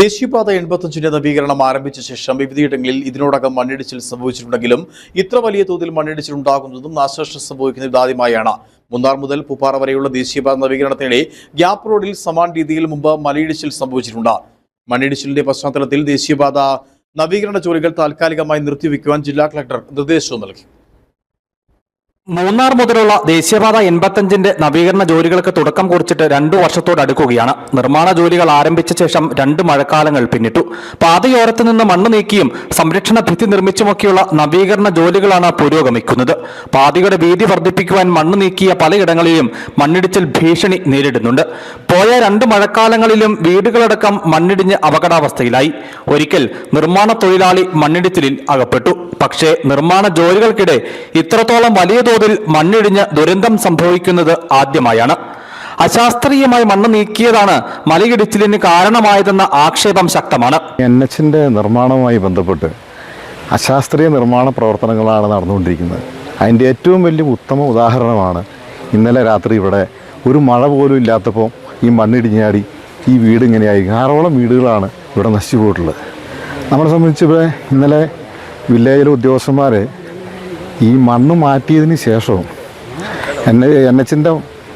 ദേശീയപാത എൺപത്തഞ്ചിന്റെ നവീകരണം ആരംഭിച്ച ശേഷം വിവിധയിടങ്ങളിൽ ഇതിനോടകം മണ്ണിടിച്ചിൽ സംഭവിച്ചിട്ടുണ്ടെങ്കിലും ഇത്ര വലിയ തോതിൽ മണ്ണിടിച്ചിൽ ഉണ്ടാകുന്നതും നാശനഷ്ടം സംഭവിക്കുന്നത് ഇതാദ്യമായാണ് മുന്നാർ മുതൽ പൂപ്പാറ വരെയുള്ള ദേശീയപാത നവീകരണത്തിനിടെ ഗ്യാപ് റോഡിൽ സമാൻ രീതിയിൽ മുമ്പ് മലയിടിച്ചിൽ സംഭവിച്ചിട്ടുണ്ട്. മണ്ണിടിച്ചിലിന്റെ പശ്ചാത്തലത്തിൽ ദേശീയപാത നവീകരണ ജോലികൾ താൽക്കാലികമായി നിർത്തിവെക്കുവാൻ ജില്ലാ കളക്ടർ നിർദ്ദേശവും നൽകി. മൂന്നാർ മുതലുള്ള ദേശീയപാത എൺപത്തഞ്ചിന്റെ നവീകരണ ജോലികൾക്ക് തുടക്കം കുറിച്ചിട്ട് രണ്ടു വർഷത്തോടടുക്കുകയാണ് നിർമ്മാണ ജോലികൾ ആരംഭിച്ച ശേഷം രണ്ട് മഴക്കാലങ്ങൾ പിന്നിട്ടു. പാതയോരത്ത് നിന്ന് മണ്ണ് നീക്കിയും സംരക്ഷണ ഭിത്തി നിർമ്മിച്ചുമൊക്കെയുള്ള നവീകരണ ജോലികളാണ് പുരോഗമിക്കുന്നത്. പാതയുടെ വീതി വർദ്ധിപ്പിക്കുവാൻ മണ്ണ് നീക്കിയ പലയിടങ്ങളിലും മണ്ണിടിച്ചിൽ ഭീഷണി നേരിടുന്നുണ്ട്. പോയ രണ്ട് മഴക്കാലങ്ങളിലും വീടുകളടക്കം മണ്ണിടിഞ്ഞ് അപകടാവസ്ഥയിലായി. ഒരിക്കൽ നിർമ്മാണ തൊഴിലാളി മണ്ണിടിച്ചിലിൽ അകപ്പെട്ടു. പക്ഷേ നിർമ്മാണ ജോലികൾക്കിടെ ഇത്രത്തോളം വലിയ തോതിൽ മണ്ണിടിഞ്ഞ് ദുരന്തം സംഭവിക്കുന്നത് ആദ്യമായാണ്. അശാസ്ത്രീയമായി മണ്ണ് നീക്കിയതാണ് മലയിടിച്ചിലിന് കാരണമായതെന്ന ആക്ഷേപം ശക്തമാണ്. എൻ എച്ചിന്റെ നിർമ്മാണവുമായി ബന്ധപ്പെട്ട് അശാസ്ത്രീയ നിർമ്മാണ പ്രവർത്തനങ്ങളാണ് നടന്നുകൊണ്ടിരിക്കുന്നത്. അതിന്റെ ഏറ്റവും വലിയ ഉത്തമ ഉദാഹരണമാണ് ഇന്നലെ രാത്രി ഇവിടെ ഒരു മഴ പോലും ഇല്ലാത്തപ്പോൾ ഈ മണ്ണിടിഞ്ഞാടി ഈ വീട് ഇങ്ങനെയായി. ആറോളം വീടുകളാണ് ഇവിടെ നശിച്ചു പോയിട്ടുള്ളത്. നമ്മളെ സംബന്ധിച്ച് ഇവിടെ ഇന്നലെ വില്ലേജിലെ ഉദ്യോഗസ്ഥന്മാർ ഈ മണ്ണ് മാറ്റിയതിന് ശേഷവും എൻ എൻ എച്ചിന്റെ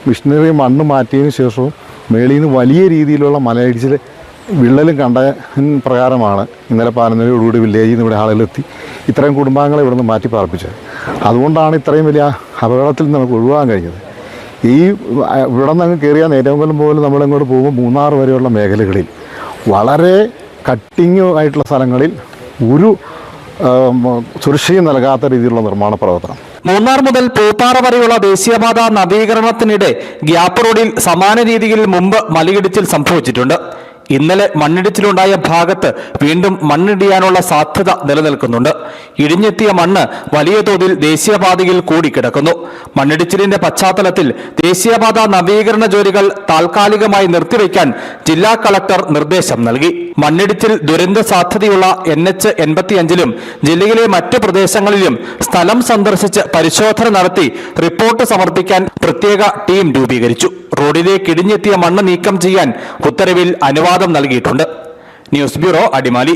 മിഷനറി മണ്ണ് മാറ്റിയതിന് ശേഷവും മേളിൽ നിന്ന് വലിയ രീതിയിലുള്ള മലയിടിച്ചിൽ വിള്ളലും കണ്ട പ്രകാരമാണ് ഇന്നലെ പതിനൊന്നരയോടുകൂടി വില്ലേജിൽ നിന്ന് ഇവിടെ ആളുകളെത്തി ഇത്രയും കുടുംബാംഗങ്ങളെ ഇവിടെ നിന്ന് മാറ്റി പാർപ്പിച്ചത്. അതുകൊണ്ടാണ് ഇത്രയും വലിയ അപകടത്തിൽ നിന്ന് നമുക്ക് ഒഴിവാൻ കഴിഞ്ഞത്. ഈ ഇവിടെ നിന്ന് അങ്ങ് കയറിയാൽ നേരമ്പലം പോലും നമ്മളിങ്ങോട്ട് പോകുമ്പോൾ മൂന്നാർ വരെയുള്ള മേഖലകളിൽ വളരെ കട്ടിങ് സ്ഥലങ്ങളിൽ ഒരു സുരക്ഷയും നൽകാത്ത രീതിയിലുള്ള നിർമ്മാണ പ്രവർത്തനം. മൂന്നാർ മുതൽ പൂപ്പാറ വരെയുള്ള ദേശീയപാത നവീകരണത്തിനിടെ ഗ്യാപ്പ് റോഡിൽ സമാന രീതിയിൽ മുമ്പ് മലയിടിച്ചിൽ സംഭവിച്ചിട്ടുണ്ട്. ഇന്നലെ മണ്ണിടിച്ചിലുണ്ടായ ഭാഗത്ത് വീണ്ടും മണ്ണിടിയാനുള്ള സാധ്യത നിലനിൽക്കുന്നുണ്ട്. ഇടിഞ്ഞെത്തിയ മണ്ണ് വലിയ തോതിൽ ദേശീയപാതയിൽ കൂടി കിടക്കുന്നു മണ്ണിടിച്ചിലിന്റെ പശ്ചാത്തലത്തിൽ ദേശീയപാത നവീകരണ ജോലികൾ താൽക്കാലികമായി നിർത്തിവെക്കാൻ ജില്ലാ കളക്ടർ നിർദ്ദേശം നൽകി. മണ്ണിടിച്ചിൽ ദുരന്ത സാധ്യതയുള്ള എൻ എച്ച് എൺപത്തിയഞ്ചിലും ജില്ലയിലെ മറ്റു പ്രദേശങ്ങളിലും സ്ഥലം സന്ദർശിച്ച് പരിശോധന നടത്തി റിപ്പോർട്ട് സമർപ്പിക്കാൻ പ്രത്യേക ടീം രൂപീകരിച്ചു. റോഡിലേക്ക് ഇടിഞ്ഞെത്തിയ മണ്ണ് നീക്കം ചെയ്യാൻ ഉത്തരവിൽ അനുവാദം നൽകിയിട്ടുണ്ട്. News bureau Adimali.